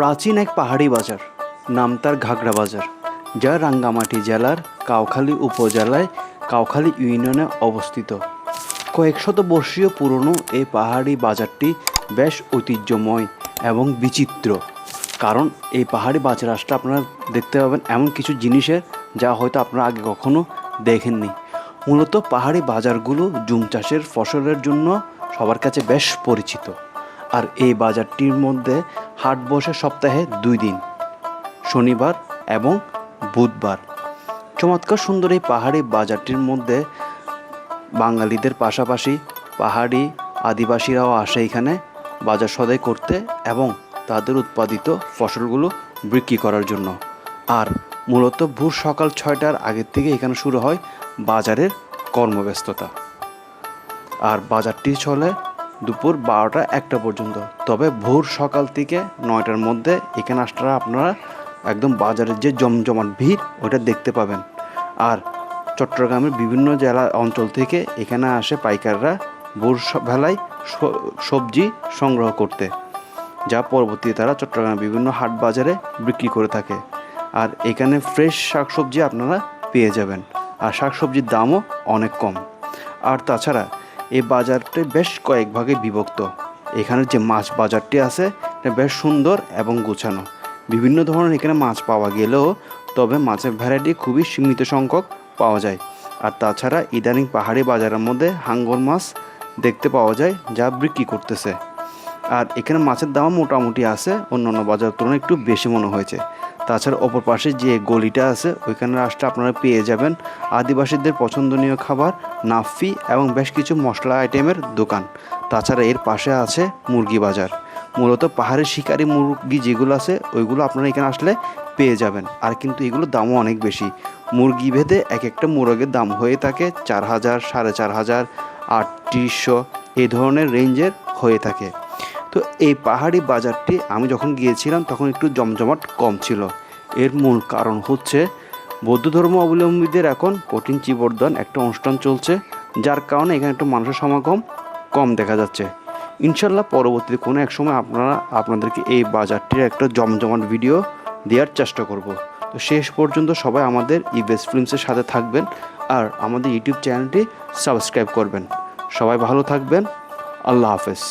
প্রাচীন এক পাহাড়ি বাজার, নাম তার ঘাগড়া বাজার, যা রাঙ্গামাটি জেলার কাউখালী উপজেলায় কাউখালী ইউনিয়নে অবস্থিত। কয়েক শত বর্ষীয় পুরনো এই পাহাড়ি বাজারটি বেশ ঐতিহ্যময় এবং বিচিত্র, কারণ এই পাহাড়ি বাজার আসলে আপনারা দেখতে পাবেন এমন কিছু জিনিসের যা হয়তো আপনারা আগে কখনো দেখেননি। মূলত পাহাড়ি বাজারগুলো জুম চাষের ফসলের জন্য সবার কাছে বেশ পরিচিত। আর এই বাজারটির মধ্যে হাট বসে সপ্তাহে দুই দিন, শনিবার এবং বুধবার। চমৎকার সুন্দর এই পাহাড়ি বাজারটির মধ্যে বাঙালিদের পাশাপাশি পাহাড়ি আদিবাসীরাও আসে এখানে বাজার সদাই করতে এবং তাদের উৎপাদিত ফসলগুলো বিক্রি করার জন্য। আর মূলত ভোর সকাল ছয়টার আগের থেকে এখানে শুরু হয় বাজারের কর্মব্যস্ততা। আর বাজারটি চলে দুপুর বারোটা একটা পর্যন্ত। তবে ভোর সকাল থেকে নয়টার মধ্যে এখানে আসলে আপনারা একদম বাজারের যে জমজমাট ভিড় ওটা দেখতে পাবেন। আর চট্টগ্রামের বিভিন্ন জেলা অঞ্চল থেকে এখানে আসে পাইকাররা ভোর বেলায় সবজি সংগ্রহ করতে, যা পরবর্তীতে তারা চট্টগ্রামের বিভিন্ন হাট বাজারে বিক্রি করে থাকে। আর এখানে ফ্রেশ শাকসবজি আপনারা পেয়ে যাবেন। আর শাকসবজির দামও অনেক কম। আর তাছাড়া এই বাজারটি বেশ কয়েক ভাগে বিভক্ত। এখানে যে মাছ বাজারটি আছে, এটা বেশ সুন্দর এবং গোছানো। বিভিন্ন ধরনের এখানে মাছ পাওয়া গেলেও তবে মাছের ভ্যারাইটি খুবই সীমিত সংখ্যক পাওয়া যায়। আর তাছাড়া ইদানিং পাহাড়ি বাজারের মধ্যে হাঙ্গর মাছ দেখতে পাওয়া যায়, যা বিক্রি করতেছে। আর এখানে মাছের দাম মোটামুটি আছে, অন্যান্য বাজারের তুলনায় একটু বেশি মনে হয়েছে। তাছাড়া অপর পাশে যে গলিটা আছে, ওইখানে আসলে আপনারা পেয়ে যাবেন আদিবাসীদের পছন্দনীয় খাবার, নাফি এবং বেশ কিছু মশলা আইটেমের দোকান। তাছাড়া এর পাশে আছে মুরগি বাজার। মূলত পাহাড়ের শিকারি মুরগি যেগুলো আছে, ওইগুলো আপনারা এখানে আসলে পেয়ে যাবেন। আর কিন্তু এগুলোর দামও অনেক বেশি। মুরগি ভেদে এক একটা মুরগের দাম হয়ে থাকে চার হাজার, সাড়ে চার হাজার আটত্রিশশো এই ধরনের রেঞ্জের হয়ে থাকে। তো এই পাহাড়ি বাজারটি আমি যখন গিয়েছিলাম, তখন একটু জমজমাট কম ছিল। এর মূল কারণ হচ্ছে বৌদ্ধ ধর্ম অবলম্বীদের এখন কঠিন চিবর্ধন একটা অনুষ্ঠান চলছে, যার কারণে এখানে একটু মানুষের সমাগম কম দেখা যাচ্ছে। ইনশাল্লাহ পরবর্তীতে কোনো এক সময় আপনারা, আপনাদেরকে এই বাজারটির একটা জমজমাট ভিডিও দেওয়ার চেষ্টা করব। তো শেষ পর্যন্ত সবাই আমাদের ইবেস ফিল্মসের সাথে থাকবেন আর আমাদের ইউটিউব চ্যানেলটি সাবস্ক্রাইব করবেন। সবাই ভালো থাকবেন। আল্লাহ হাফেজ।